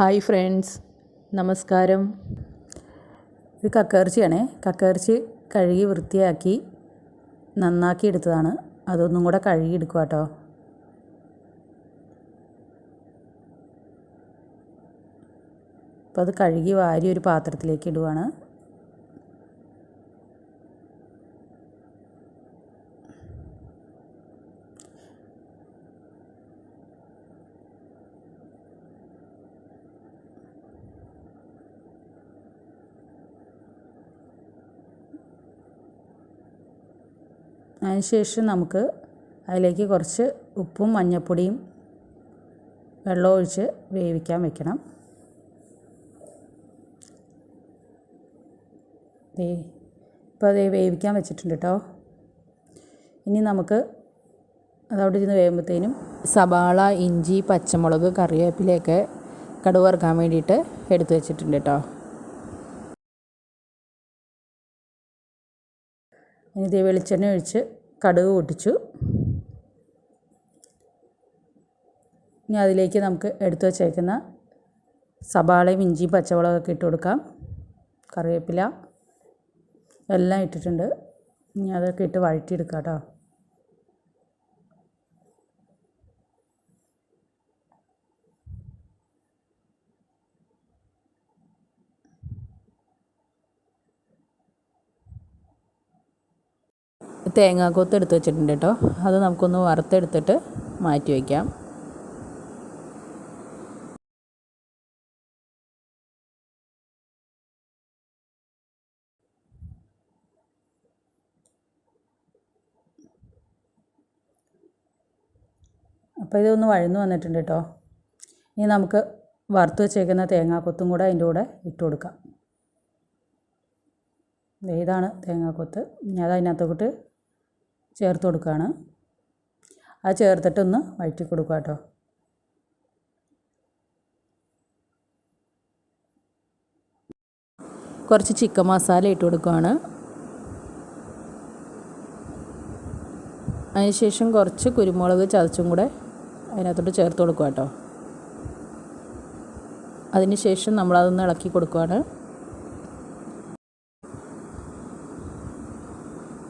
Hi friends നമസ്കാരം. ഇത് കക്കയിറച്ചിയാണേ. കക്കയിറച്ചി കഴുകി വൃത്തിയാക്കി നന്നാക്കി എടുത്തതാണ്. അതൊന്നും കൂടെ കഴുകി എടുക്കുക കേട്ടോ അപ്പോൾ അത് കഴുകി വാരി ഒരു പാത്രത്തിലേക്ക് ഇടുവാണ്. അതിനുശേഷം നമുക്ക് അതിലേക്ക് കുറച്ച് ഉപ്പും മഞ്ഞൾപ്പൊടിയും വെള്ളം ഒഴിച്ച് വേവിക്കാൻ വെക്കണം. ദേ ഇപ്പോൾ അത് വേവിക്കാൻ വെച്ചിട്ടുണ്ട് കേട്ടോ. ഇനി നമുക്ക് അതവിടെ ഇരുന്ന് വേകുമ്പോഴത്തേനും സവാള ഇഞ്ചി പച്ചമുളക് കറിവേപ്പിലയൊക്കെ കടുവറുക്കാൻ വേണ്ടിയിട്ട് എടുത്തു വെച്ചിട്ടുണ്ട് കേട്ടോ. ഇതേ വെളിച്ചെണ്ണ ഒഴിച്ച് കടുക് പൊട്ടിച്ചു. ഇനി അതിലേക്ക് നമുക്ക് എടുത്തു വച്ചേക്കുന്ന സവാളയും ഇഞ്ചിയും പച്ചമുളകൊക്കെ ഇട്ട് കൊടുക്കാം. കറിവേപ്പില എല്ലാം ഇട്ടിട്ടുണ്ട്. ഇനി അതൊക്കെ ഇട്ട് വഴറ്റിയെടുക്കാം കേട്ടോ. തേങ്ങാക്കൊത്ത് എടുത്ത് വെച്ചിട്ടുണ്ട് കേട്ടോ. അത് നമുക്കൊന്ന് വറുത്തെടുത്തിട്ട് മാറ്റി വയ്ക്കാം അപ്പോൾ ഇതൊന്ന് വഴന്നു വന്നിട്ടുണ്ട് കേട്ടോ. ഇനി നമുക്ക് വറുത്ത് വെച്ചേക്കുന്ന തേങ്ങാക്കൊത്തും കൂടെ അതിന്റെ കൂടെ ഇട്ട് കൊടുക്കാം. ഇതാണ് തേങ്ങാക്കൊത്ത്. ഇനി അത് അതിനകത്തോട്ട് ചേർത്ത് കൊടുക്കുകയാണ്. അത് ചേർത്തിട്ടൊന്ന് വഴറ്റി കൊടുക്കുക കേട്ടോ. കുറച്ച് ചിക്കൻ മസാല ഇട്ട് കൊടുക്കുകയാണ്. അതിനുശേഷം കുറച്ച് കുരുമുളക് ചതച്ചും കൂടെ അതിനകത്തോട്ട് ചേർത്ത് കൊടുക്കുക കേട്ടോ. അതിന് ശേഷം നമ്മളതൊന്ന് ഇളക്കി കൊടുക്കുകയാണ്.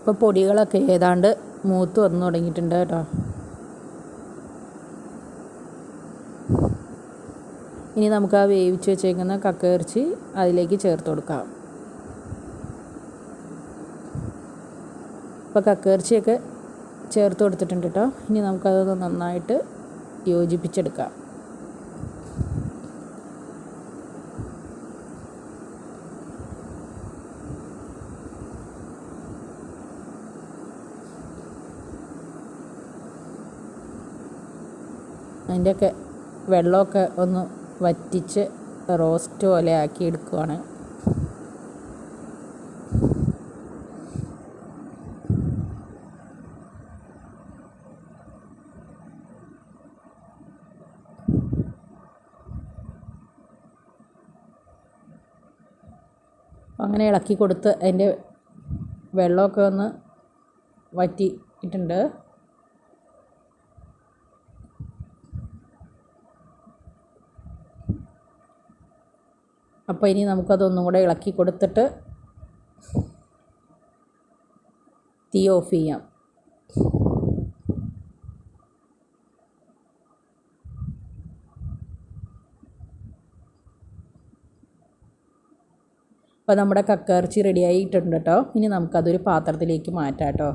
ഇപ്പോൾ പൊടികളൊക്കെ ഏതാണ്ട് മൂത്ത് വന്നു തുടങ്ങിയിട്ടുണ്ട് കേട്ടോ. ഇനി നമുക്ക് ആ വേവിച്ച് വെച്ചേക്കുന്ന കക്ക ഇറച്ചി അതിലേക്ക് ചേർത്ത് കൊടുക്കാം. ഇപ്പോൾ കക്ക ഇറച്ചിയൊക്കെ ചേർത്ത് കൊടുത്തിട്ടുണ്ട് കേട്ടോ. ഇനി നമുക്കത് നന്നായിട്ട് യോജിപ്പിച്ചെടുക്കാം. അതിന്റെയൊക്കെ വെള്ളമൊക്കെ ഒന്ന് വറ്റിച്ച് റോസ്റ്റ് പോലെ ആക്കി എടുക്കുവാണ്. അങ്ങനെ ഇളക്കി കൊടുത്ത് അതിന്റെ വെള്ളമൊക്കെ ഒന്ന് വറ്റിയിട്ടുണ്ട്. അപ്പോൾ ഇനി നമുക്കതൊന്നും കൂടെ ഇളക്കി കൊടുത്തിട്ട് തീ ഓഫ് ചെയ്യാം. അപ്പോൾ നമ്മുടെ കക്കയിറച്ചി റെഡിയായിട്ടുണ്ട് കേട്ടോ ഇനി നമുക്കതൊരു പാത്രത്തിലേക്ക് മാറ്റാം കേട്ടോ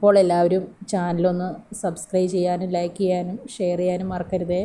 അപ്പോൾ എല്ലാവരും ചാനലൊന്ന് സബ്സ്ക്രൈബ് ചെയ്യാനും ലൈക്ക് ചെയ്യാനും ഷെയർ ചെയ്യാനും മറക്കരുതേ.